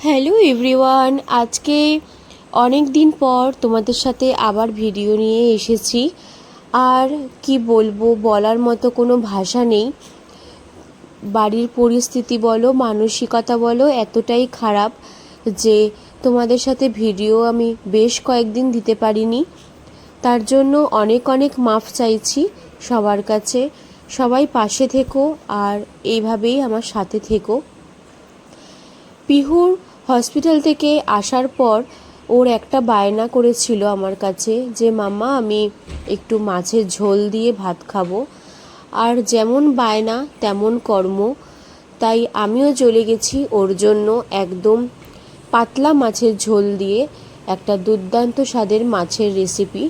Hello everyone, আজকে অনেক দিন পর তোমাদের সাথে আবার ভিডিও নিয়ে এসেছি। আর কি বলব, বলার মতো কোনো ভাষা নেই। বাড়ির পরিস্থিতি বলো, মানসিকতা বলো, এতটাই খারাপ যে তোমাদের সাথে ভিডিও আমি বেশ কয়েকদিন দিতে পারিনি। তার জন্য অনেক অনেক মাফ চাইছি সবার কাছে। সবাই পাশে থেকো আর এইভাবেই আমার সাথে থেকো। পিহুর হসপিটাল থেকে আসার পর ওর একটা বায়না করেছিল আমার কাছে যে, মাম্মা, আমি একটু মাছের ঝোল দিয়ে ভাত খাব। আর যেমন বায়না, তেমন কর্ম। তাই আমিও চলে গেছি ওর জন্য একদম পাতলা মাছের ঝোল দিয়ে একটা দুর্দান্ত স্বাদের মাছের রেসিপি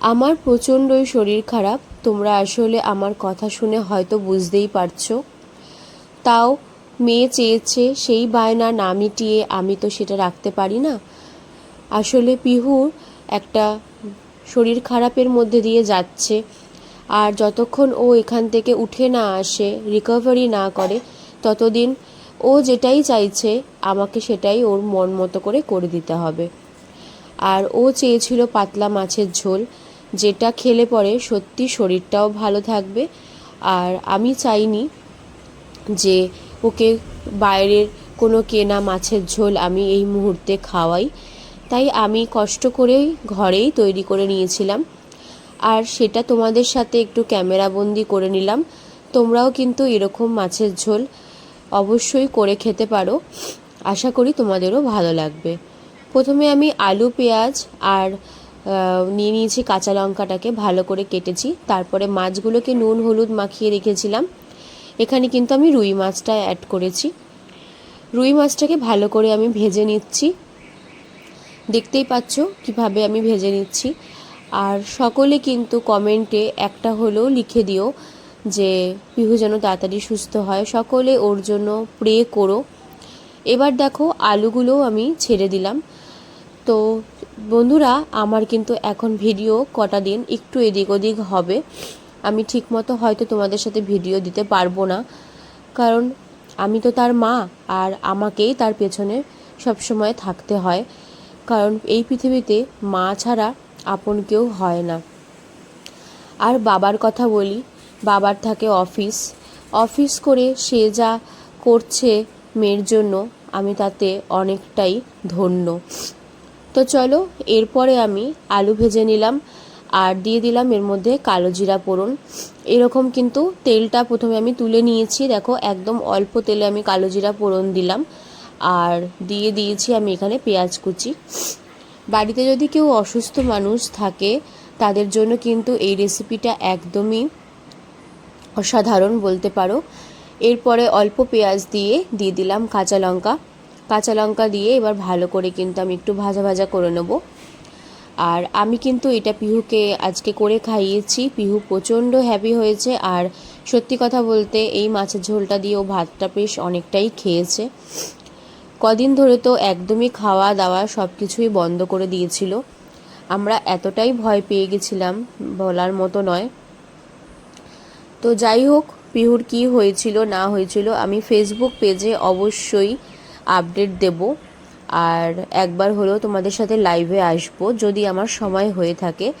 আমার প্রচণ্ডই শরীর খারাপ। তোমরা আসলে আমার কথা শুনে হয়তো বুঝতেই পারছ। তাও মেয়ে চেয়েছে সেই বায়না না মিটিয়ে আমি তো সেটা রাখতে পারি না। আসলে পিহুর একটা শরীর খারাপের মধ্যে দিয়ে যাচ্ছে আর যতক্ষণ ও এখান থেকে উঠে না আসে রিকভারি না করে, ততদিন ও যেটাই চাইছে আমাকে সেটাই ওর মন মতো করে করে দিতে হবে। আর ও চেয়েছিল পাতলা মাছের ঝোল, যেটা খেলে পরে সত্যি শরীরটাও ভালো থাকবে আর আমি চাইনি যে ওকে বাইরের কোনো কেনা মাছের ঝোল আমি এই মুহূর্তে খাওয়াই। তাই আমি কষ্ট করেই ঘরেই তৈরি করে নিয়েছিলাম। আর সেটা তোমাদের সাথে একটু ক্যামেরাবন্দি করে নিলাম। তোমরাও কিন্তু এরকম মাছের ঝোল অবশ্যই করে খেতে পারো। আশা করি তোমাদেরও ভালো লাগবে। প্রথমে আমি আলু, পেঁয়াজ আর নিয়ে নিয়েছি কাঁচা লঙ্কাটাকে ভালো করে কেটেছি। তারপরে মাছগুলোকে নুন, হলুদ মাখিয়ে রেখেছিলাম। এখানে কিন্তু আমি রুই মাছটা অ্যাড করেছি। রুই মাছটাকে ভালো করে আমি ভেজে নিচ্ছি। দেখতেই পাচ্ছ কীভাবে আমি ভেজে নিচ্ছি। আর সকলে কিন্তু কমেন্টে একটা হলেও লিখে দিও যে, পিহু যেন তাড়াতাড়ি সুস্থ হয়। সকলে ওর জন্য প্রে করো। এবার দেখো আলুগুলোও আমি ছেড়ে দিলাম। তো বন্ধুরা, আমার কিন্তু এখন ভিডিও কটা দিন একটু এদিক ওদিক হবে। আমি ঠিকমতো হয়তো তোমাদের সাথে ভিডিও দিতে পারব না। কারণ আমি তো তার মা, আর আমাকেই তার পেছনে সবসময় থাকতে হয়। কারণ এই পৃথিবীতে মা ছাড়া আপন কেউ হয় না। আর বাবার কথা বলি, বাবার থাকে অফিস। অফিস করে সে যা করছে মেয়ের জন্য, আমি তাতে অনেকটাই ধন্য। তো চলো, এরপরে আমি আলু ভেজে নিলাম। আর দিয়ে দিলাম এর মধ্যে কালো জিরা পোড়ন এরকম কিন্তু তেলটা প্রথমে আমি তুলে নিয়েছি। দেখো, একদম অল্প তেলে আমি কালো জিরা পোড়ন দিলাম। আর দিয়ে দিয়েছি আমি এখানে পেঁয়াজ কুচি। বাড়িতে যদি কেউ অসুস্থ মানুষ থাকে, তাদের জন্য কিন্তু এই রেসিপিটা একদমই অসাধারণ বলতে পারো। এরপরে অল্প পেঁয়াজ দিয়ে দিয়ে দিলাম কাঁচা লঙ্কা। কাঁচা লঙ্কা দিয়ে এবার ভালো করে কিন্তু আমি একটু ভাজা ভাজা করে নেব। আর আমি কিন্তু এটা পিহুকে আজকে করে খাইয়েছি। পিহু প্রচণ্ড হ্যাপি হয়েছে আর সত্যি কথা বলতে এই মাছের ঝোলটা দিয়ে ও ভাতটা বেশ অনেকটাই খেয়েছে। কদিন ধরে তো একদমই খাওয়া দাওয়া সব কিছুই বন্ধ করে দিয়েছিল। আমরা এতটাই ভয় পেয়ে গেছিলাম, বলার মতো নয়। তো যাই হোক, পিহুর কি হয়েছিল না হয়েছিল আমি ফেসবুক পেজে অবশ্যই আপডেট দেব। আর একবার হলেও তোমাদের সাথে লাইভে আসব, যদি আমার সময় হয়ে থাকে।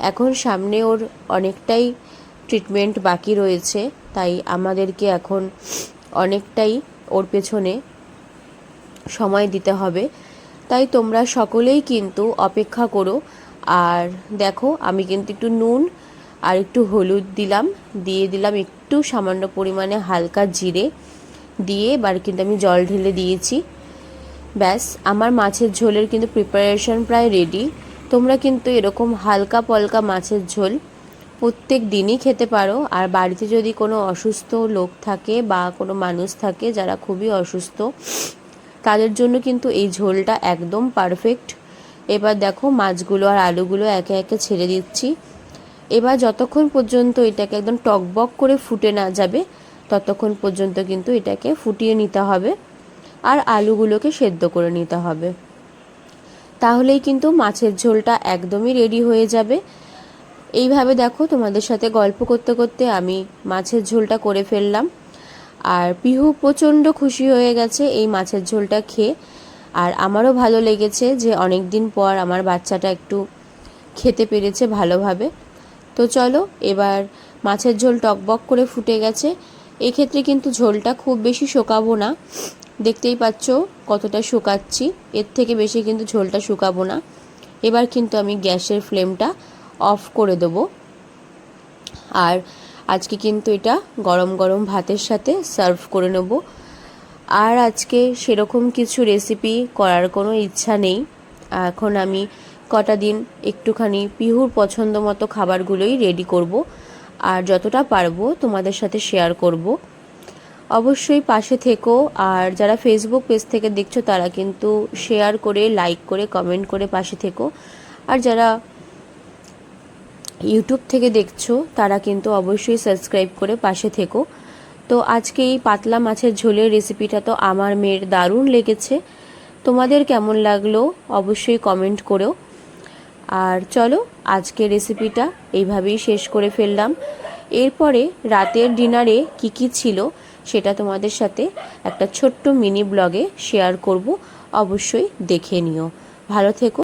এখন সামনে ওর অনেকটাই ট্রিটমেন্ট বাকি রয়েছে, তাই আমাদেরকে এখন অনেকটাই ওর পেছনে সময় দিতে হবে। তাই তোমরা সকলেই কিন্তু অপেক্ষা করো। আর দেখো, আমি কিন্তু একটু নুন আর একটু হলুদ দিলাম, দিয়ে দিলাম একটু সামান্য পরিমাণে হালকা জিরে, দিয়ে এবার কিন্তু আমি জল ঢেলে দিয়েছি। ব্যাস, আমার মাছের ঝোলের কিন্তু প্রিপারেশন প্রায় রেডি তোমরা কিন্তু এরকম হালকা পলকা মাছের ঝোল প্রত্যেক দিনই খেতে পারো। আর বাড়িতে যদি কোনো অসুস্থ লোক থাকে বা কোনো মানুষ থাকে যারা খুবই অসুস্থ, তাদের জন্য কিন্তু এই ঝোলটা একদম পারফেক্ট এবার দেখো মাছগুলো আর আলুগুলো একে একে ছেড়ে দিচ্ছি। এবার যতক্ষণ পর্যন্ত এটাকে একদম টকবক করে ফুটে না যাবে, ততক্ষণ পর্যন্ত কিন্তু এটাকে ফুটিয়ে নিতে হবে। আর আলুগুলোকে সেদ্ধ করে নিতে হবে। তাহলেই কিন্তু মাছের ঝোলটা একদমই রেডি হয়ে যাবে। এইভাবে দেখো তোমাদের সাথে গল্প করতে করতে আমি মাছের ঝোলটা করে ফেললাম। আর পিহু প্রচণ্ড খুশি হয়ে গেছে এই মাছের ঝোলটা খেয়ে। আর আমারও ভালো লেগেছে যে অনেক দিন পর আমার বাচ্চাটা একটু খেতে পেরেছে ভালোভাবে। তো চলো এবার মাছের ঝোল টকবক করে ফুটে গেছে। এক্ষেত্রে কিন্তু ঝোলটা খুব বেশি শোকাবো না। দেখতেই পাচ্ছ কতটা শুকাচ্ছি। এর থেকে বেশি কিন্তু ঝোলটা শুকাবো না। এবার কিন্তু আমি গ্যাসের ফ্লেমটা অফ করে দেবো। আর আজকে কিন্তু এটা গরম গরম ভাতের সাথে সার্ভ করে নেব। আর আজকে সেরকম কিছু রেসিপি করার কোনো ইচ্ছা নেই। এখন আমি কটা দিন একটুখানি পিহুর পছন্দ মতো খাবারগুলোই রেডি করব। আর যতটা পারব তোমাদের সাথে শেয়ার করব। অবশ্যই পাশে থেকো। আর যারা ফেসবুক পেজ থেকে দেখছ, তারা কিন্তু শেয়ার করে লাইক করে কমেন্ট করে পাশে থেকো। আর যারা ইউটিউব থেকে দেখছ, তারা কিন্তু অবশ্যই সাবস্ক্রাইব করে পাশে থেকো। তো আজকে এই পাতলা মাছের ঝোলের রেসিপিটা তো আমার মেয়ের দারুণ লেগেছে। তোমাদের কেমন লাগল অবশ্যই কমেন্ট করো। আর চলো আজকে রেসিপিটা এইভাবেই শেষ করে ফেললাম। এরপরে রাতের ডিনারে কি কি ছিল সেটা তোমাদের সাথে একটা ছোট্ট মিনি ব্লগে শেয়ার করব। অবশ্যই দেখে নিও। ভালো থেকো।